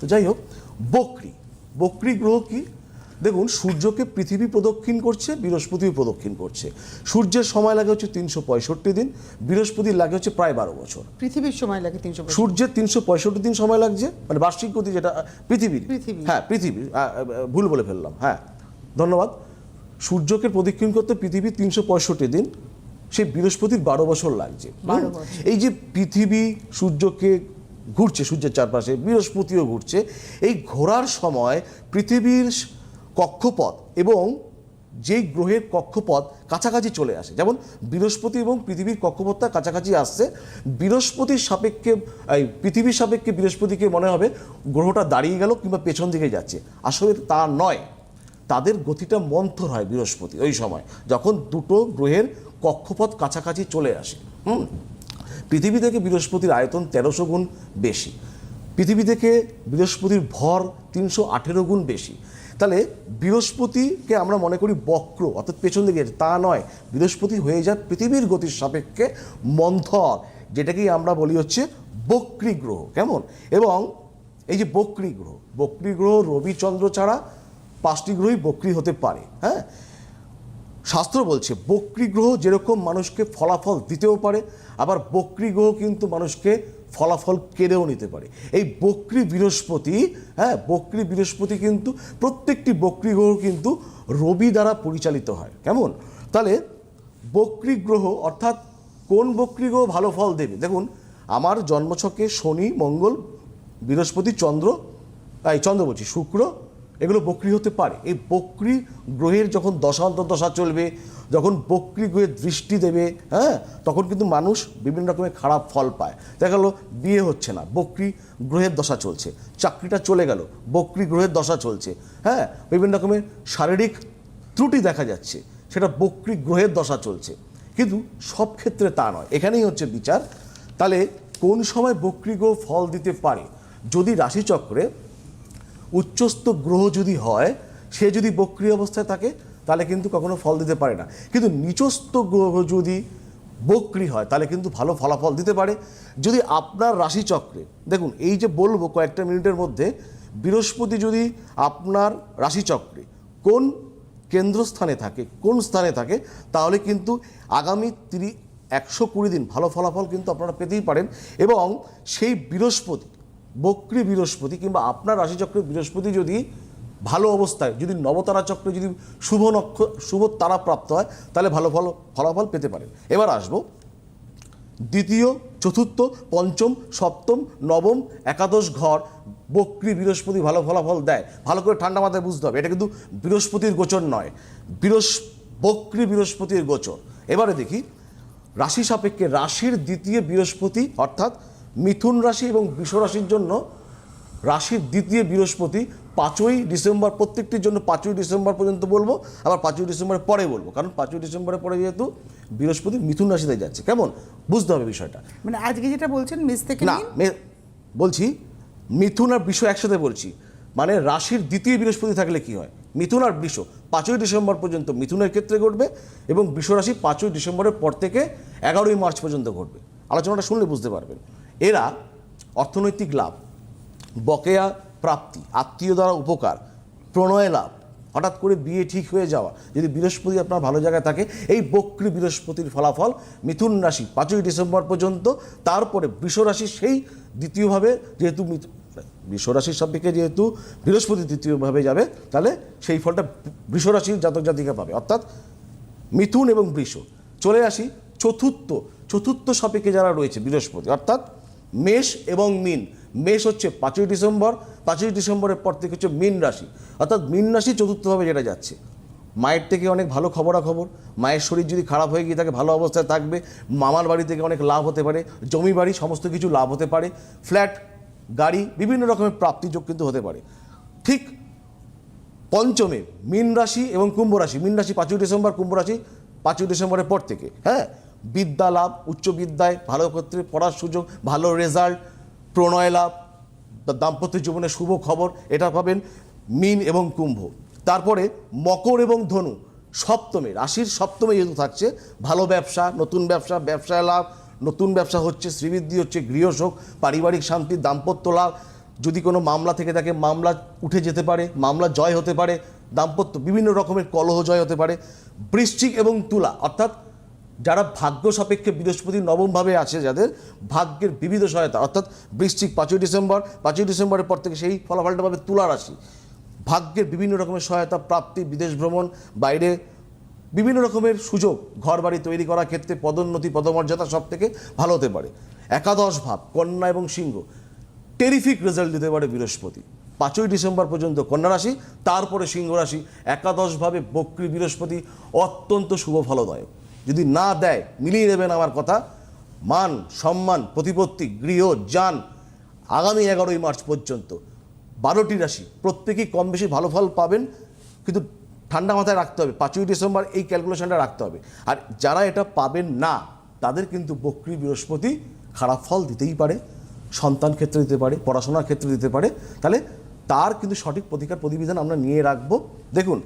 তো যাই হোক বকরি। বকরি গ্রহ কি? দেখুন সূর্যকে পৃথিবী প্রদক্ষিণ করছে বৃহস্পতিও প্রদক্ষিণ করছে। সূর্যের সময় লাগে হচ্ছে তিনশো পঁয়ষট্টি দিন বৃহস্পতির লাগে হচ্ছে প্রায় বারো বছর। পৃথিবীর সময় লাগে তিনশো সূর্যের তিনশো পঁয়ষট্টি দিন সময় লাগছে মানে বার্ষিক গতি যেটা পৃথিবীর। হ্যাঁ পৃথিবী আহ, আহ, ভুল বলে ফেললাম হ্যাঁ। ধন্যবাদ। সূর্যকে প্রদক্ষিণ করতে পৃথিবী তিনশো পঁয়ষট্টি দিন সেই বৃহস্পতির বারো বছর লাগছে। এই যে পৃথিবী সূর্যকে ঘুরছে, সূর্যের চারপাশে, বৃহস্পতিও ঘুরছে। এই ঘোরার সময় পৃথিবীর কক্ষপথ এবং যেই গ্রহের কক্ষপথ কাছাকাছি চলে আসে, যেমন বৃহস্পতি এবং পৃথিবীর কক্ষপথটা কাছাকাছি আসছে, বৃহস্পতির সাপেক্ষে, এই পৃথিবীর সাপেক্ষে বৃহস্পতিকে মনে হবে গ্রহটা দাঁড়িয়ে গেল কিংবা পেছন দিকে যাচ্ছে। আসলে তা নয়, তাদের গতিটা মন্থর হয় বৃহস্পতি ওই সময়, যখন দুটো গ্রহের কক্ষপথ কাছাকাছি চলে আসে। হুম? পৃথিবী থেকে বৃহস্পতির আয়তন তেরোশো গুণ বেশি। পৃথিবী থেকে বৃহস্পতির ভর তিনশো আঠেরো গুণ বেশি। তাহলে বৃহস্পতিকে আমরা মনে করি বক্র, অর্থাৎ পেছন দিকে। তা নয়, বৃহস্পতি হয়ে যায় পৃথিবীর গতির সাপেক্ষে মন্থর, যেটাকেই আমরা বলি হচ্ছে বক্রী গ্রহ। কেমন? এবং এই যে বক্রী গ্রহ বক্রী গ্রহ রবি চন্দ্র ছাড়া পাঁচটি গ্রহই বক্রী হতে পারে হ্যাঁ? শাস্ত্র বলছে, বক্রী গ্রহ যেরকম মানুষকে ফলাফল দিতেও পারে, আবার বক্রী গ্রহ কিন্তু মানুষকে ফলাফল কেড়েও নিতে পারে। এই বক্রী বৃহস্পতি হ্যাঁ বক্রী বৃহস্পতি কিন্তু প্রত্যেকটি বক্রী গ্রহ কিন্তু রবি দ্বারা পরিচালিত হয়। কেমন? তাহলে বক্রী গ্রহ অর্থাৎ কোন বক্রী গ্রহ ভালো ফল দেবে? দেখুন, আমার জন্মছকে শনি, মঙ্গল, বৃহস্পতি, চন্দ্র, এই চন্দ্র বলছি, শুক্র এগুলো বক্রি হতে পারে। এই বক্রি গ্রহের যখন দশা চলবে, যখন বক্রি গ্রহের দৃষ্টি দেবে হ্যাঁ তখন কিন্তু মানুষ বিভিন্ন রকমের খারাপ ফল পায়। দেখা গেলো, বিয়ে হচ্ছে না, বক্রি গ্রহের দশা চলছে, চাকরিটা চলে গেল, বক্রি গ্রহের দশা চলছে হ্যাঁ বিভিন্ন রকমের শারীরিক ত্রুটি দেখা যাচ্ছে, সেটা বক্রি গ্রহের দশা চলছে। কিন্তু সব ক্ষেত্রে তা নয়, এখানেই হচ্ছে বিচার। তাহলে কোন সময় বক্রি গ্রহ ফল দিতে পারে? যদি রাশিচক্রে উচ্চস্থ গ্রহ যদি হয়, সে যদি বক্রিয় অবস্থায় থাকে, তাহলে কিন্তু কখনো ফল দিতে পারে না। কিন্তু নিচস্থ গ্রহ যদি বক্রি হয়, তাহলে কিন্তু ভালো ফলাফল দিতে পারে। যদি আপনার রাশিচক্রে, দেখুন, এই যে বলব কয়েকটা মিনিটের মধ্যে, বৃহস্পতি যদি আপনার রাশিচক্রে কোন কেন্দ্রস্থানে থাকে, কোন স্থানে থাকে, তাহলে কিন্তু আগামী তিরি, একশো কুড়ি দিন ভালো ফলাফল কিন্তু আপনারা পেতেই পারেন। এবং সেই বৃহস্পতি বক্রী বৃহস্পতি কিংবা আপনার রাশিচক্রে বৃহস্পতি যদি ভালো অবস্থায়, যদি নবতারা চক্রে যদি শুভ নক্ষ, শুভ তারা প্রাপ্ত হয়, তাহলে ভালো ফল, ফলাফল পেতে পারেন। এবার আসব দ্বিতীয়, চতুর্থ, পঞ্চম, সপ্তম, নবম, একাদশ ঘর বক্রি বৃহস্পতি ভালো ফলাফল দেয়। ভালো করে ঠান্ডা মাথায় বুঝতে হবে, এটা কিন্তু বৃহস্পতির গোচর নয়। বৃহস, বক্রি বৃহস্পতির গোচর। এবারে দেখি, রাশি সাপেক্ষে রাশির দ্বিতীয় বৃহস্পতি অর্থাৎ মিথুন রাশি এবং বৃষ রাশির জন্য রাশির দ্বিতীয় বৃহস্পতি পাঁচই ডিসেম্বর প্রত্যেকটির জন্য পাঁচই ডিসেম্বর পর্যন্ত বলব আবার পাঁচই ডিসেম্বরের পরে বলব কারণ পাঁচই ডিসেম্বরের পরে যেহেতু বৃহস্পতি মিথুন রাশিতে যাচ্ছে। কেমন? বুঝতে হবে বিষয়টা। মানে আজকে যেটা বলছেন মিস থেকে না বলছি মিথুন আর বৃষ একসাথে বলছি। মানে রাশির দ্বিতীয় বৃহস্পতি থাকলে কি হয়? মিথুন আর বৃষ পাঁচই ডিসেম্বর পর্যন্ত মিথুনের ক্ষেত্রে ঘটবে এবং বৃষ রাশি পাঁচই ডিসেম্বরের পর থেকে এগারোই মার্চ পর্যন্ত ঘটবে। আলোচনাটা শুনলে বুঝতে পারবেন। এরা অর্থনৈতিক লাভ, বকেয়া প্রাপ্তি, আত্মীয় দ্বারা উপকার, প্রণয় লাভ, হঠাৎ করে বিয়ে ঠিক হয়ে যাওয়া, যদি বৃহস্পতি আপনার ভালো জায়গায় থাকে, এই বক্রী বৃহস্পতির ফলাফল মিথুন রাশি, পাঁচই ডিসেম্বর পর্যন্ত, তারপরে বৃষ রাশি সেই দ্বিতীয়ভাবে যেহেতু মিথু- বৃষ রাশির সাপেক্ষে যেহেতু বৃহস্পতি দ্বিতীয়ভাবে যাবে, তাহলে সেই ফলটা বৃষ রাশির জাতক জাতিকা পাবে। অর্থাৎ মিথুন এবং বৃষ। চলে আসি চতুর্থ চতুর্থ সাপেক্ষে যারা রয়েছে বৃহস্পতি, অর্থাৎ মেষ এবং মিন। মেষ হচ্ছে পাঁচই ডিসেম্বর, পাঁচই ডিসেম্বরের পর থেকে হচ্ছে মিন রাশি। অর্থাৎ মিন রাশি চতুর্থভাবে যেটা যাচ্ছে। মায়ের থেকে অনেক ভালো খবরাখবর, মায়ের শরীর যদি খারাপ হয়ে গিয়ে থাকে, ভালো অবস্থায় থাকবে, মামার বাড়ি থেকে অনেক লাভ হতে পারে, জমি বাড়ি সমস্ত কিছু লাভ হতে পারে, ফ্ল্যাট, গাড়ি, বিভিন্ন রকমের প্রাপ্তিযোগ কিন্তু হতে পারে। ঠিক পঞ্চমে মীন রাশি এবং কুম্ভ রাশি। মীন রাশি পাঁচই ডিসেম্বর, কুম্ভ রাশি পাঁচই ডিসেম্বরের পর থেকে। হ্যাঁ? বিদ্যা লাভ, উচ্চ বিদ্যায় ভালো ক্ষেত্রে পড়ার সুযোগ, ভালো রেজাল্ট প্রণয় লাভ দাম্পত্য জীবনে শুভ খবর, এটা পাবেন মীন এবং কুম্ভ। তারপরে মকর এবং ধনু সপ্তমে রাশির সপ্তমে যেহেতু থাকছে, ভালো ব্যবসা, নতুন ব্যবসা, ব্যবসায় লাভ, নতুন ব্যবসা হচ্ছে শ্রীবৃদ্ধি, হচ্ছে গৃহসুখ, পারিবারিক শান্তি, দাম্পত্য লাভ, যদি কোনো মামলা থেকে থাকে, মামলা উঠে যেতে পারে, মামলা জয় হতে পারে, দাম্পত্য বিভিন্ন রকমের কলহ জয় হতে পারে, বৃশ্চিক এবং তুলা, অর্থাৎ যারা ভাগ্য সাপেক্ষে বৃহস্পতি নবমভাবে আছে, যাদের ভাগ্যের বিবিধ সহায়তা, অর্থাৎ বৃশ্চিক পাঁচই ডিসেম্বর, পাঁচই ডিসেম্বরের পর থেকে সেই ফলাফলটা পাবে তুলা রাশি। ভাগ্যের বিভিন্ন রকমের সহায়তা, প্রাপ্তি, বিদেশ ভ্রমণ, বাইরে বিভিন্ন রকমের সুযোগ ঘর বাড়ি তৈরি করার ক্ষেত্রে পদোন্নতি, পদমর্যাদা সব থেকে ভালো হতে পারে। একাদশ ভাব, কন্যা এবং সিংহ টেরিফিক রেজাল্ট দিতে পারে বৃহস্পতি। পাঁচই ডিসেম্বর পর্যন্ত কন্যা রাশি, তারপরে সিংহ রাশি। একাদশভাবে বক্রী বৃহস্পতি অত্যন্ত শুভ ফলদায়ক। যদি না দেয়, মিলিয়ে নেবেন আমার কথা। মান, সম্মান, প্রতিপত্তি, গৃহ, যান, আগামী এগারোই মার্চ পর্যন্ত। বারোটি রাশি, প্রত্যেকেই কম বেশি ভালো ফল পাবেন, কিন্তু ঠান্ডা মাথায় রাখতে হবে। পাঁচই ডিসেম্বর এই ক্যালকুলেশনটা রাখতে হবে। আর যারা এটা পাবেন না, তাদের কিন্তু বক্রী বৃহস্পতি খারাপ ফল দিতেই পারে, সন্তান ক্ষেত্রে দিতে পারে, পড়াশোনার ক্ষেত্রে দিতে পারে। তাহলে তার কিন্তু সঠিক প্রতিকার প্রতিবিধান আমরা নিয়ে রাখব। দেখুন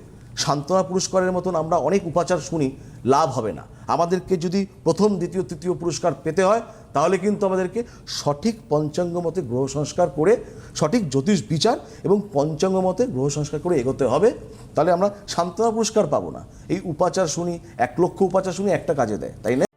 সান্ত্বনা পুরস্কারের মতন আমরা অনেক উপাচার শুনি, লাভ হবে না। আমাদেরকে যদি প্রথম, দ্বিতীয়, তৃতীয় পুরস্কার পেতে হয়, তাহলে কিন্তু আমাদেরকে সঠিক পঞ্চাঙ্গ মতে গ্রহ সংস্কার করে, সঠিক জ্যোতিষ বিচার এবং পঞ্চাঙ্গ মতে গ্রহ সংস্কার করে এগোতে হবে। তাহলে আমরা সান্ত্বনা পুরস্কার পাবো না। এই উপাচার শুনি, এক লক্ষ উপাচার শুনি একটা কাজে দেয়, তাই না?